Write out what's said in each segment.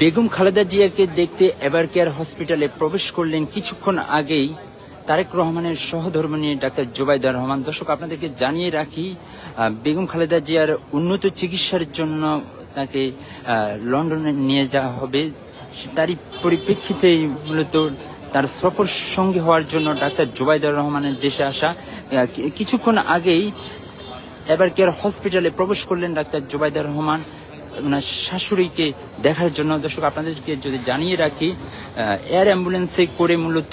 বেগম খালেদা জিয়াকে দেখতে এবার কেয়ার হসপিটালে প্রবেশ করলেন কিছুক্ষণ আগেই তারেক রহমানের সহধর্মিনী ডাক্তার জোবাইদা রহমান। দর্শক, আপনাদেরকে জানিয়ে রাখি বেগম খালেদা জিয়ার উন্নত চিকিৎসার জন্য তাকে লন্ডনে নিয়ে যাওয়া হবে। তারই পরিপ্রেক্ষিতেই মূলত তার সফর সঙ্গী হওয়ার জন্য ডাক্তার জোবাইদা রহমানের দেশে আসা। কিছুক্ষণ আগেই এবার কেয়ার হসপিটালে প্রবেশ করলেন ডাক্তার জোবাইদা রহমান। ওনার শাশুড়িকে দেখার জন্য। দর্শক, আপনাদেরকে যদি জানিয়ে রাখি এয়ার অ্যাম্বুলেন্সে করে মূলত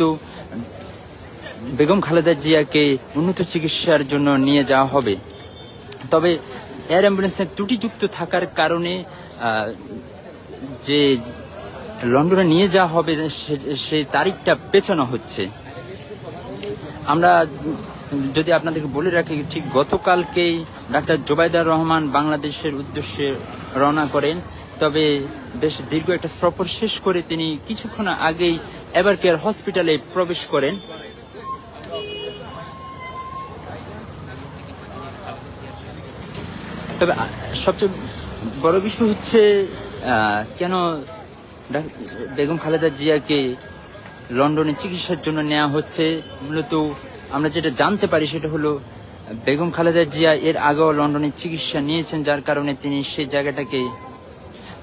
বেগম খালেদা জিয়াকে উন্নত চিকিৎসার জন্য নিয়ে যাওয়া হবে। তবে এয়ার অ্যাম্বুলেন্সে ত্রুটিযুক্ত থাকার কারণে যে লন্ডনে নিয়ে যাওয়া হবে সেই তারিখটা পেছানো হচ্ছে। আমরা যদি আপনাদেরকে বলে রাখি, ঠিক গতকালকেই ডাক্তার জোবাইদার রহমান বাংলাদেশের উদ্দেশ্যে রওনা করেন। তবে বেশ দীর্ঘ একটা সফর শেষ করে তিনি কিছুক্ষণ আগেই এবার কেয়ার হসপিটালে প্রবেশ করেন। তবে সবচেয়ে বড় বিষয় হচ্ছে কেন বেগম খালেদা জিয়াকে লন্ডনে চিকিৎসার জন্য নেওয়া হচ্ছে, মূলত আমরা যেটা জানতে পারি সেটা হলো বেগম খালেদা জিয়া এর আগেও লন্ডনে চিকিৎসা নিয়েছেন, যার কারণে তিনি সেই জায়গাটাকে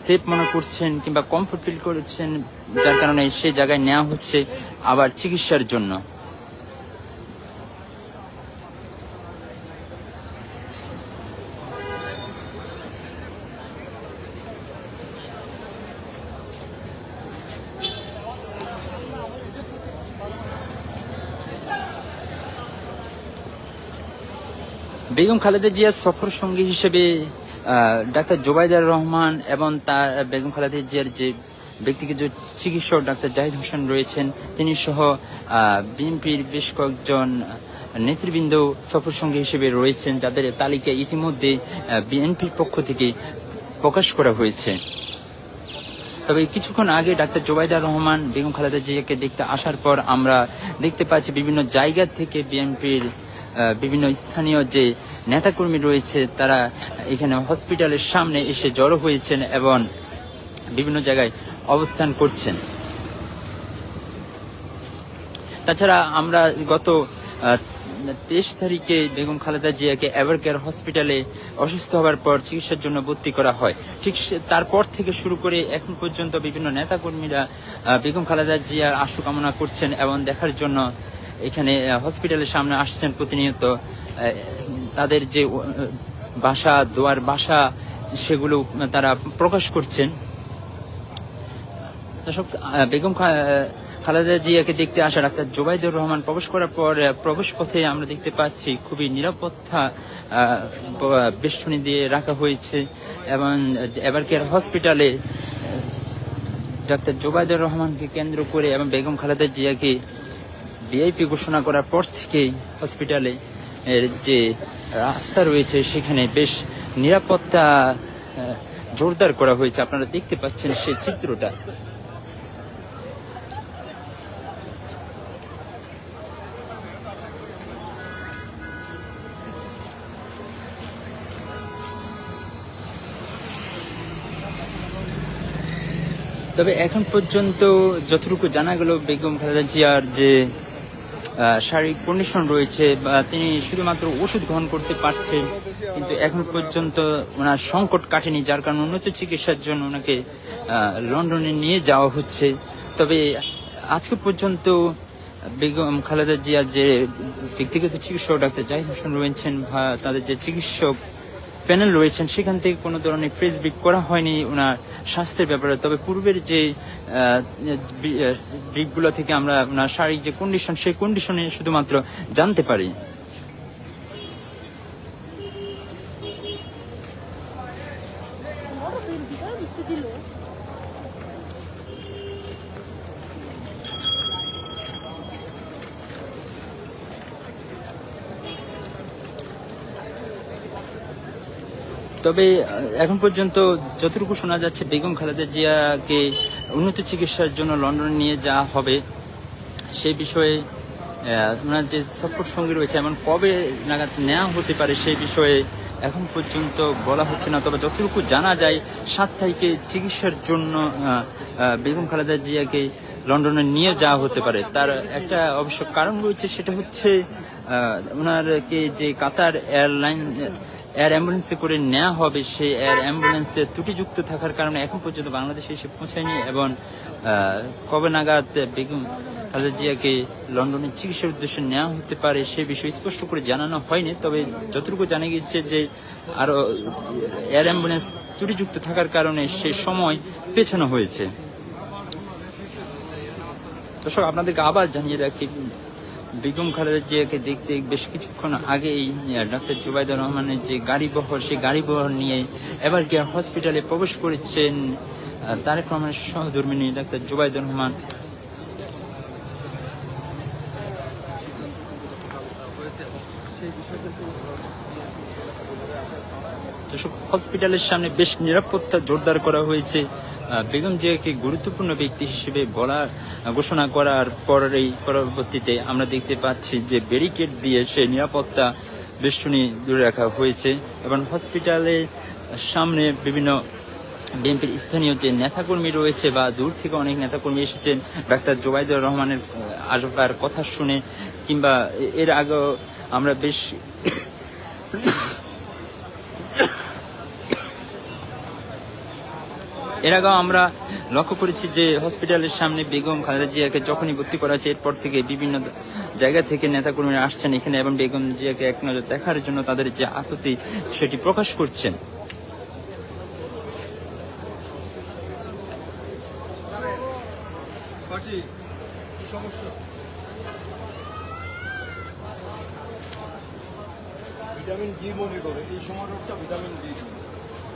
সেফ মনে করছেন কিংবা কমফোর্ট ফিল করছেন, যার কারণে সেই জায়গায় নেওয়া হচ্ছে আবার চিকিৎসার জন্য। বেগম খালেদা জিয়ার সফর সঙ্গী হিসেবে ডাক্তার জোবাইদার রহমান এবং তার বেগম খালেদা জিয়ার যে ব্যক্তিগত চিকিৎসক ডাক্তার জাহিদ হোসেন রয়েছেন, তিনি সহ বিএনপির বেশ কয়েকজন নেতৃবৃন্দ সফর সঙ্গী হিসেবে রয়েছেন, যাদের তালিকা ইতিমধ্যে বিএনপির পক্ষ থেকে প্রকাশ করা হয়েছে। তবে কিছুক্ষণ আগে ডাক্তার জোবাইদার রহমান বেগম খালেদা জিয়াকে দেখতে আসার পর আমরা দেখতে পাচ্ছি বিভিন্ন জায়গা থেকে বিএনপির বিভিন্ন স্থানীয় যে নেতাকর্মী রয়েছে, তারা এখানে হসপিটালের সামনে এসে জড়ো হয়েছেন এবং বিভিন্ন জায়গায় অবস্থান করছেন। তাছাড়া আমরা গত তেইশ তারিখে বেগম খালেদা জিয়াকে এভারকেয়ার হসপিটালে অসুস্থ হওয়ার পর চিকিৎসার জন্য ভর্তি করা হয়। ঠিক তারপর থেকে শুরু করে এখন পর্যন্ত বিভিন্ন নেতাকর্মীরা বেগম খালেদা জিয়ার আশু কামনা করছেন এবং দেখার জন্য এখানে হসপিটালের সামনে আসছেন প্রতিনিয়ত তাদের যে বাসা, দোয়ার বাসা, সেগুলো তারা প্রকাশ করছেন। বেগম খালেদা জিয়াকে দেখতে আসা ডাক্তার জোবাইদুর রহমান প্রবেশ করার পর প্রবেশ পথে আমরা দেখতে পাচ্ছি খুবই নিরাপত্তা বেষ্টনী দিয়ে রাখা হয়েছে এবং এবার কেয়ার হসপিটালে ডাক্তার জোবাইদুর রহমানকে কেন্দ্র করে এবং বেগম খালেদা জিয়াকে ভিআইপি ঘোষণা করার পর থেকেই হসপিটালে এর যে রাস্তা রয়েছে, সেখানে বেশ নিরাপত্তা জোরদার করা হয়েছে। আপনারা দেখতে পাচ্ছেন সেই চিত্রটা। তবে এখন পর্যন্ত যতটুকু জানা গেল, বেগম খালেদা জিয়ার যে শারীরিক কন্ডিশন রয়েছে, বা তিনি শুধুমাত্র ওষুধ গ্রহণ করতে পারছেন, কিন্তু এখন পর্যন্ত ওনার সংকট কাটেনি, যার কারণে উন্নত চিকিৎসার জন্য ওনাকে লন্ডনে নিয়ে যাওয়া হচ্ছে। তবে আজকে পর্যন্ত বেগম খালেদা জিয়ার যে ব্যক্তিগত চিকিৎসক ডাক্তার জাহিদ হোসেন রয়েছেন, বা তাদের যে চিকিৎসক প্যানেল রয়েছেন, সেখান থেকে কোনো ধরনের প্রেস ব্রিক করা হয়নি ওনার স্বাস্থ্যের ব্যাপারে। তবে পূর্বের যে ব্রিকগুলো থেকে আমরা ওনার শারীরিক যে কন্ডিশন সেই কন্ডিশনে শুধুমাত্র জানতে পারি। তবে এখন পর্যন্ত যতটুকু শোনা যাচ্ছে, বেগম খালেদা জিয়াকে উন্নত চিকিৎসার জন্য লন্ডনে নিয়ে যাওয়া হবে সেই বিষয়ে ওনার যে সফর সঙ্গী রয়েছে, এমন কবে নাগাদ নেওয়া হতে পারে সেই বিষয়ে এখন পর্যন্ত বলা হচ্ছে না। তবে যতটুকু জানা যায়, সাত তারিখে চিকিৎসার জন্য বেগম খালেদা জিয়াকে লন্ডনে নিয়ে যাওয়া হতে পারে। তার একটা অবশ্য কারণ রয়েছে, সেটা হচ্ছে ওনারকে যে কাতার এয়ারলাইন এয়ার অ্যাম্বুলেন্সে করে নেওয়া হবে সেই এয়ার অ্যাম্বুলেন্সে ত্রুটিযুক্ত থাকার কারণে এখন পর্যন্ত বাংলাদেশে এসে পৌঁছায়নি এবং কবে নাগাদ বেগম খালেদা জিয়াকে লন্ডনে চিকিৎসার উদ্দেশ্যে নেওয়া হতে পারে সে বিষয়ে স্পষ্ট করে জানানো হয়নি। তবে যতটুকু জানা গিয়েছে যে আরও এয়ার অ্যাম্বুলেন্স ত্রুটিযুক্ত থাকার কারণে সে সময় পেছানো হয়েছে। দর্শক, আপনাদেরকে আবার জানিয়ে রাখি বেগম খালেদা জিয়াকে দেখতে বেশ কিছুক্ষণ আগেই ডাক্তার জুবাইদুর রহমানের যে গাড়ি বহর সেই গাড়ি বহর নিয়ে এবার গিয়ে হসপিটালে প্রবেশ করেছেন তারেক রহমানের সহধর্মিনী ডাক্তার জুবাইদুর রহমান। হসপিটালের সামনে বেশ নিরাপত্তা জোরদার করা হয়েছে। বেগম জিয়াকে গুরুত্বপূর্ণ ব্যক্তি হিসেবে বলা ঘোষণা করার পরেই পরবর্তীতে আমরা দেখতে পাচ্ছি যে ব্যারিকেড দিয়ে সে নিরাপত্তা বেষ্টনী দূরে রাখা হয়েছে এবং হসপিটালে সামনে বিভিন্ন বিএনপির স্থানীয় যে নেতাকর্মী রয়েছে বা দূর থেকে অনেক নেতাকর্মী এসেছেন, ডাক্তার জোবাইদুর রহমানের আজকার কথা শুনে কিংবা এর আগেও আমরা বেশ এর আগেও আমরা লক্ষ্য করেছি যে হসপিটালের সামনে বেগম খালেদা জিয়াকে যখনই ভর্তি করা হয়েছে, এরপর থেকে বিভিন্ন জায়গা থেকে নেতাকর্মীরা আসছেন এখানে এবং বেগম জিয়াকে এক নজর দেখার জন্য তাদের যে আকুতি সেটি প্রকাশ করছেন। ভিটামিন ডি মনে করে, এই সমারোহটা ভিটামিন ডি।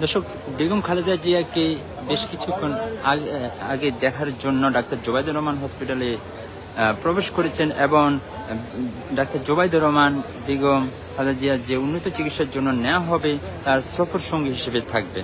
দর্শক, বেগম খালেদা জিয়াকে বেশ কিছুক্ষণ আগে দেখার জন্য ডাক্তার জোবাইদুর রহমান হসপিটালে প্রবেশ করেছেন এবং ডাক্তার জোবাইদুর রহমান, বেগম খালেদা জিয়া যে উন্নত চিকিৎসার জন্য নেওয়া হবে, তার সফর সঙ্গী হিসেবে থাকবে।